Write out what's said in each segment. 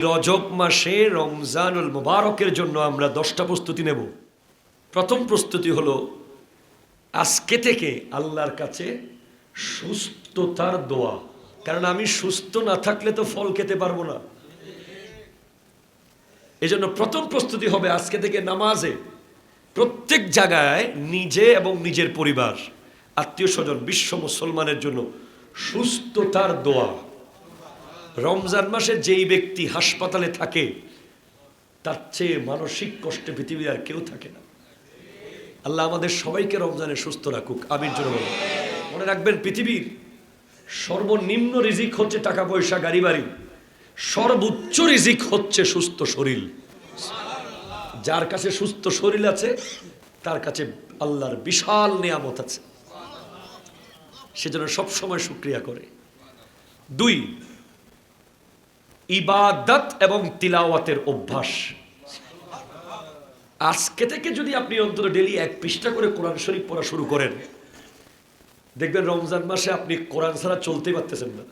রজব মাসে রমজানুল মুবারকের জন্য আমরা দশটা প্রস্তুতি নেব। প্রথম প্রস্তুতি হলো, আজকে থেকে আল্লাহর কাছে সুস্থতার দোয়া। কারণ আমি সুস্থ না থাকলে তো ফল খেতে পারব না। এজন্য প্রথম প্রস্তুতি হবে আজকে থেকে নামাজে। প্রত্যেক জায়গায় নিজে এবং নিজের পরিবার, আত্মীয় স্বজন, বিশ্ব মুসলমানের জন্য সুস্থতার দোয়া। রমজান মাসে যেই ব্যক্তি হাসপাতালে থাকে, তার চেয়ে মানসিক কষ্টে পৃথিবীর আর কেউ থাকে না। আল্লাহ আমাদের সবাইকে রমজানে সুস্থ রাখুক আমির জন্য মনে রাখবেন, পৃথিবীর সর্বনিম্ন রিজিক হচ্ছে টাকা পয়সা, গাড়ি বাড়ি। সর্বোচ্চ রিজিক হচ্ছে সুস্থ শরীর। যার কাছে সুস্থ শরীর আছে, তার কাছে আল্লাহর বিশাল নিয়ামত আছে। সেজন্য সবসময় শুক্রিয়া করে। দুই ইবাদত এবং তিলাওয়াতের অভ্যাস। আজকে থেকে যদি আপনি অন্তত ডেলি এক পৃষ্ঠা করে কোরআন শরীফ পড়া শুরু করেন, দেখবেন রমজান মাসে আপনি কোরআন ছাড়া চলতেই পারতেছেন না।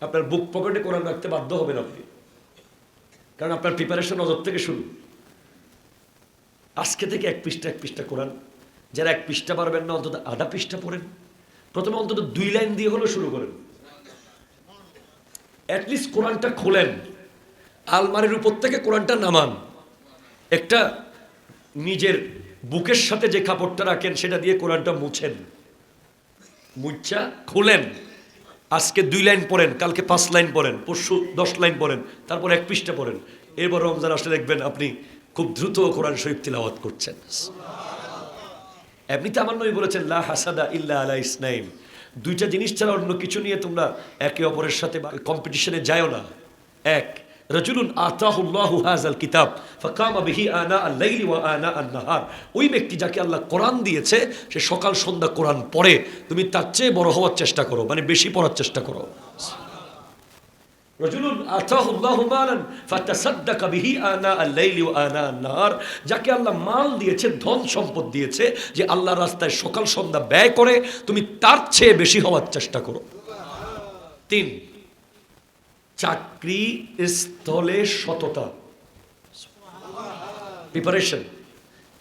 আপনার বুক পকেটে কোরআন রাখতে বাধ্য হবেন আপনি। কারণ আপনার প্রিপারেশন নজর থেকে শুরু। আজকে থেকে এক পৃষ্ঠা এক পৃষ্ঠা কোরআন। যারা এক পৃষ্ঠা পারবেন না, অন্তত আধা পৃষ্ঠা পড়েন। প্রথমে অন্তত দুই লাইন দিয়ে হলেও শুরু করেন। অ্যাটলিস্ট কোরআনটা খোলেন। আলমারির উপর থেকে কোরআনটা নামান। একটা নিজের বুকের সাথে যে কাপড়টা রাখেন, সেটা দিয়ে কোরআনটা মুছেন। মুচ্ছা খোলেন। আজকে দুই লাইন পড়েন, কালকে পাঁচ লাইন পড়েন, পরশু দশ লাইন পড়েন, তারপর এক পৃষ্ঠা পড়েন। এরপর রমজান আসলে দেখবেন আপনি খুব দ্রুত কোরআন শরীফ তিলাওয়াত করছেন। এমনিতে আমার নবী বলেছেন, লা হাসাদা ইল্লা আলা ইসনাইম দুইটা জিনিস ছাড়া অন্য কিছু নিয়ে তোমরা একে অপরের সাথে কম্পিটিশনে যায়ও না। এক, রজুলুন আতাহুল্লাহু হাজাল কিতাব, ফাকামা বিহি আনা আল-লাইলি ওয়া আনা আন-নাহার ওই ব্যক্তি যাকে আল্লাহ কোরআন দিয়েছে, সে সকাল সন্ধ্যা কোরআন পড়ে। তুমি তার চেয়ে বড় হওয়ার চেষ্টা করো মানে বেশি পড়ার চেষ্টা করো। রজুলুন আতাহুল্লাহু মালান ফাতাসাদ্দাকা বিহি আনা আল-লাইলি ওয়া আনা আন-নাহার। যাকে আল্লাহ মাল দিয়েছে, ধন সম্পদ দিয়েছে, যে আল্লাহর রাস্তায় সকাল সন্ধ্যা ব্যয় করে, তুমি তার চেয়ে বেশি হওয়ার চেষ্টা করো। তিন, চাকরি স্থলে সততা। Preparation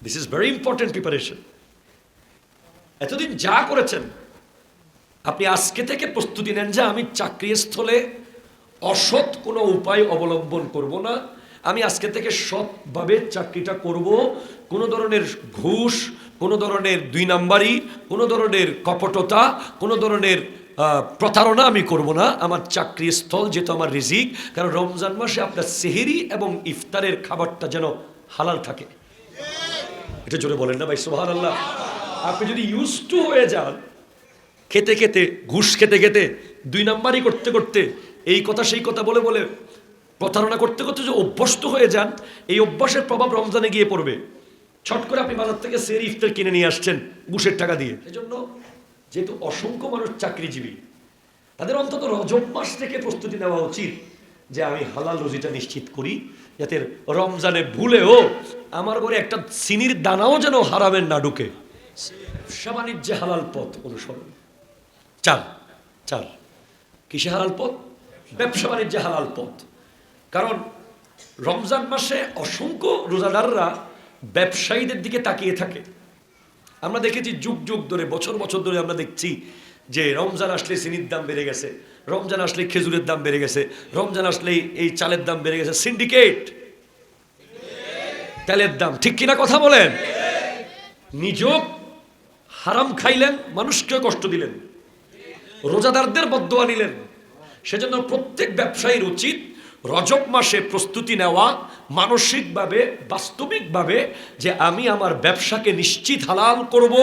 this is very important preparation এতদিন যা করেছেন, আপনি আজকে থেকে প্রস্তুতি নেন যে আমি চাকরি স্থলে অসৎ কোনো উপায় অবলম্বন করব না। আমি আজকে থেকে সৎভাবে চাকরিটা করব। কোনো ধরনের ঘুষ, কোনো ধরনের দুই নাম্বারি, কোনো ধরনের কপটতা, কোনো ধরনের প্রতারণা আমি করব না। আমার চাকরি স্থল যেহেতু আমার রিজিক, কারণ রমজান মাসে আপনার সেহেরি এবং ইফতারের খাবারটা যেন হালাল থাকে। এটা জোরে বলেন না ভাই সোহান আল্লাহ আপনি যদি ইউজ টু হয়ে যান, খেতে খেতে, ঘুষ খেতে খেতে, দুই নাম্বারই করতে করতে এই কথা, সেই কথা বলে বলে প্রতারণা করতে করতে যে অভ্যস্ত হয়ে যান, এই অভ্যাসের প্রভাব রমজানে গিয়ে পড়বে। ছট করে আপনি বাজার থেকে সের ইফতার কিনে নিয়ে আসছেন ঘুষের টাকা দিয়ে। এজন্য যেহেতু অসংখ্য মানুষ চাকরিজীবী, তাদের অন্তত রজব মাস থেকে প্রস্তুতি নেওয়া উচিত যে আমি হালাল রুজিটা নিশ্চিত করি, যাতে রমজানে ভুলেও আমার ঘরে একটা চিনির দানাও যেন হারাবেন না ঢুকে। ব্যবসা বাণিজ্যে হালাল পথ অনুসরণ। চার চার কিসে হালাল পথ? ব্যবসা বাণিজ্যে হালাল পথ। কারণ রমজান মাসে অসংখ্য রোজাদাররা ব্যবসায়ীদের দিকে তাকিয়ে থাকে। আমরা দেখেছি যুগ যুগ ধরে, বছর বছর ধরে আমরা দেখছি যে রমজান আসলে চিনির দাম বেড়ে গেছে, রমজান আসলে খেজুরের দাম বেড়ে গেছে, রমজান আসলে এই চালের দাম বেড়ে গেছে। সিন্ডিকেট তেলের দাম, ঠিক কিনা কথা বলেন? নিজেও হারাম খাইলেন মানুষকে কষ্ট দিলেন। রোজাদারদের বদোয়া নিলেন। সেজন্য প্রত্যেক ব্যবসায়ীর উচিত রজব মাসে প্রস্তুতি নেওয়া মানসিকভাবে, বাস্তবিকভাবে যে আমি আমার ব্যবসাকে নিশ্চিত হালাল করব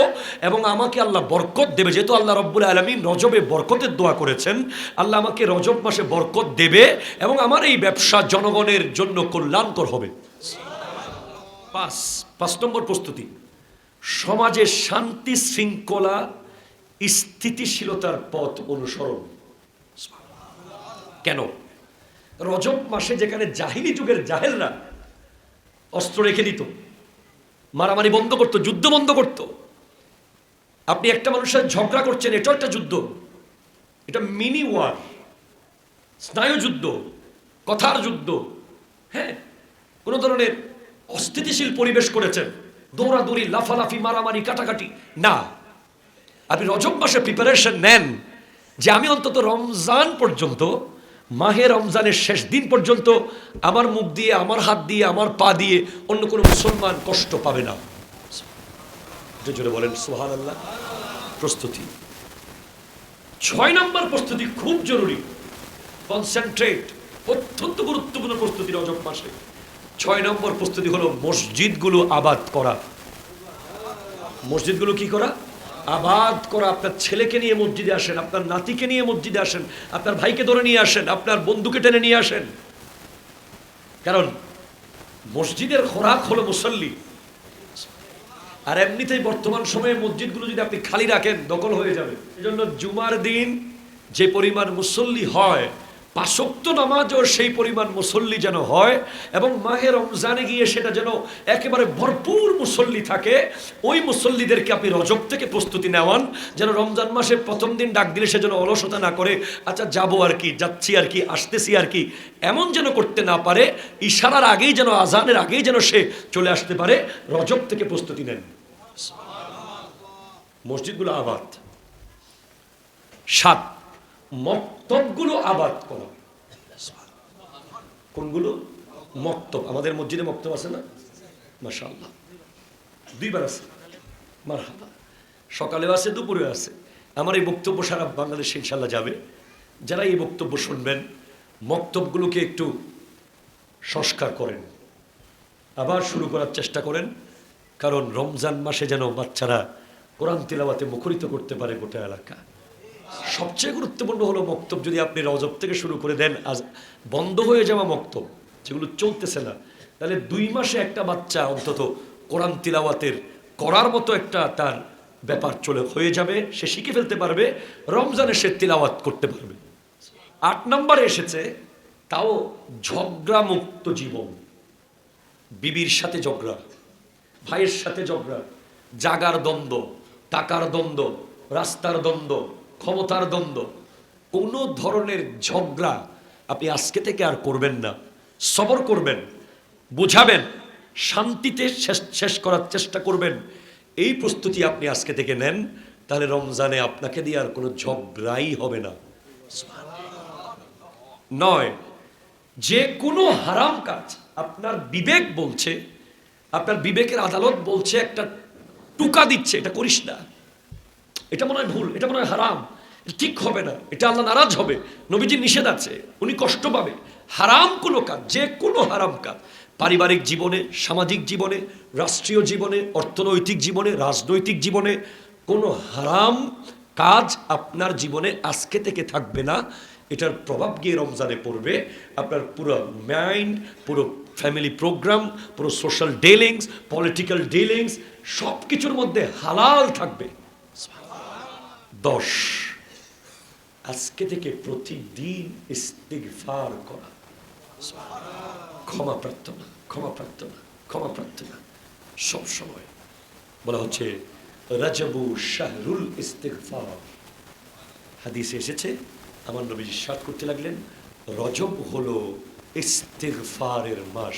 এবং আমাকে আল্লাহ বরকত দেবে। যেহেতু আল্লাহ রব্বুল আলমী রজবে বরকতের দোয়া করেছেন, আল্লাহ আমাকে রজব মাসে বরকত দেবে এবং আমার এই ব্যবসা জনগণের জন্য কল্যাণকর হবে। পাঁচ পাঁচ নম্বর প্রস্তুতি। সমাজে শান্তি শৃঙ্খলা স্থিতিশীলতার পথ অনুসরণ। কেন? রজব মাসে যেখানে জাহিলি যুগের জাহেলরা অস্ত্র রেখে দিত, মারামারি বন্ধ করতো, যুদ্ধ বন্ধ করত। আপনি একটা মানুষের ঝগড়া করছেন এটাও একটা যুদ্ধ। এটা মিনি ওয়ার স্নায়ুযুদ্ধ কথার যুদ্ধ। হ্যাঁ কোনো ধরনের অস্থিতিশীল পরিবেশ করেছেন। দৌড়াদৌড়ি, লাফালাফি, মারামারি, কাটাকাটি। না, আপনি রজব মাসে প্রিপারেশন নেন যে আমি অন্তত রমজান পর্যন্ত মাহে রমজানের শেষ দিন পর্যন্ত আমার মুখ দিয়ে, আমার হাত দিয়ে, আমার পা দিয়ে অন্য কোনো মুসলমান কষ্ট পাবে না। জোরে বলেন সোহান আল্লাহ প্রস্তুতি। ছয় নম্বর প্রস্তুতি খুব জরুরি। কনসেন্ট্রেট অত্যন্ত গুরুত্বপূর্ণ প্রস্তুতি রজব মাসে। ছয় নম্বর প্রস্তুতি হলো মসজিদগুলো আবাদ করা। মসজিদগুলো কি করা? আবাদ করা, আপনার ছেলেকে নিয়ে মসজিদে আসেন, আপনার নাতিকে নিয়ে মসজিদে আসেন, আপনার ভাইকে ধরে নিয়ে আসেন, আপনার বন্ধুকে টেনে নিয়ে আসেন। কারণ মসজিদের খোরাক হলো মুসল্লি। আর এমনিতেই বর্তমান সময়ে মসজিদগুলো যদি আপনি খালি রাখেন, দখল হয়ে যাবে। এজন্য জুমার দিন যে পরিমাণ মুসল্লি হয় পাশক্ত নামাজও সেই পরিমাণ মুসল্লি যেন হয় এবং মাহে রমজানে গিয়ে সেটা যেন একেবারে ভরপুর মুসল্লি থাকে, ওই মুসল্লিদেরকে আপনি রজব থেকে প্রস্তুতি নেওয়ান, যেন রমজান মাসে প্রথম দিন ডাক দিলে সে যেন অলসতা না করে আচ্ছা যাব আর কি, যাচ্ছি আর কি, আসতেছি আর কি। এমন যেন করতে না পারে, ইশারার আগেই যেন, আজানের আগেই যেন সে চলে আসতে পারে, রজব থেকে প্রস্তুতি নেন। মসজিদগুলো আবাদ। সাত মক্তবগুলো আবাদ করা। কোনগুলো? মক্তব। আমাদের মসজিদে মক্তব আছে না? মাশাআল্লাহ। দুইবার আছে। মারহাবা। সকালেও আছে, দুপুরেও আছে। আমার এই বক্তব্য সারা বাংলাদেশে ইনশাল্লাহ যাবে। যারা এই বক্তব্য শুনবেন, মক্তবগুলোকে একটু সংস্কার করেন। আবার শুরু করার চেষ্টা করেন, কারণ রমজান মাসে যেন বাচ্চারা কোরআন তিলাওয়াতে মুখরিত করতে পারে গোটা এলাকা। সবচেয়ে গুরুত্বপূর্ণ হলো মক্তব যদি আপনি রজব থেকে শুরু করে দেন, আজ বন্ধ হয়ে যাওয়া মক্তব, যেগুলো চলতেছে না, তাহলে দুই মাসে একটা বাচ্চা অন্তত কোরআন তিলাওয়াতের করার মতো একটা তার ব্যাপার চলে, হয়ে যাবে, সে শিখে ফেলতে পারবে, রমজানে সে তিলাওয়াত করতে পারবে। আট নম্বরে এসেছে, তাও ঝগড়া মুক্ত জীবন। বিবির সাথে ঝগড়া, ভাইয়ের সাথে ঝগড়া, জাগার দ্বন্দ্ব, টাকার দ্বন্দ্ব, রাস্তার দ্বন্দ্ব ক্ষমতার দ্বন্দ্ব। কোনো ধরনের ঝগড়া আপনি আজকে থেকে আর করবেন না। সবর করবেন, বোঝাবেন, শান্তিতে শেষ শেষ করার চেষ্টা করবেন। এই প্রস্তুতি আপনি আজকে থেকে নেন, তাহলে রমজানে আপনাকে দিয়ে আর কোনো ঝগড়াই হবে না। নয়, যে কোনো হারাম কাজ আপনার বিবেক বলছে, আপনার বিবেকের আদালত বলছে, একটা টুকা দিচ্ছে, এটা করিস না। এটা মনে হয় ভুল, এটা মনে হয় হারাম। ঠিক হবে না। এটা আল্লাহ নারাজ হবে। নবীজির নিষেধ আছে। উনি কষ্ট পাবে। হারাম কোনো কাজ, যে কোনো হারাম কাজ। পারিবারিক জীবনে, সামাজিক জীবনে, রাষ্ট্রীয় জীবনে, অর্থনৈতিক জীবনে, রাজনৈতিক জীবনে কোনো হারাম কাজ আপনার জীবনে আজকে থেকে থাকবে না। এটার প্রভাব গিয়ে রমজানে পড়বে। আপনার পুরো মাইন্ড পুরো ফ্যামিলি প্রোগ্রাম পুরো সোশ্যাল ডিলিংস পলিটিক্যাল ডিলিংস সব কিছুর মধ্যে হালাল থাকবে। দশ। আজকে থেকে প্রতিদিন ইস্তিগফার করা। ক্ষমা প্রার্থনা ক্ষমা প্রার্থনা ক্ষমা প্রার্থনা। সব সময়। বলা হচ্ছে, রাজবু শাহরুল ইস্তিগফার। হাদিসে এসেছে, আমার নবী সাত করতে লাগলেন, রজব হলো ইস্তিগফারের মাস।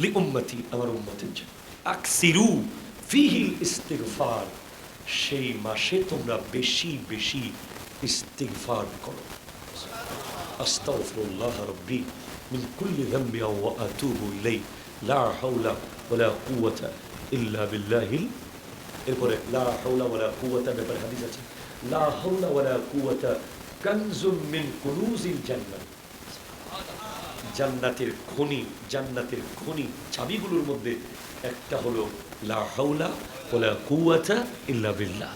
লি উম্মতি, আমার উম্মতের জন্য। আকসিরু ফিহিল ইস্তিগফার। সেই মাসে তোমরা বেশি বেশি ইস্তিগফার করো। আস্তাগফিরুল্লাহ রাব্বি মিন কুল্লি যামবি ওয়া আতুবু ইলাই লা হাওলা ওয়ালা কুওয়াতা ইল্লা বিল্লাহিল এরপরে লা হাওলা ওয়ালা কুওয়াতা ব্যাপারে হাদিস আছে। লা হাওলা ওয়ালা কুওয়াতা কানজুম মিন কুনুজিল জান্নাহ। জান্নাতের খনি জান্নাতের খনি চাবিগুলোর মধ্যে একটা হলো লা হাওলা ওয়ালা কুওয়াতা ইল্লা বিল্লাহ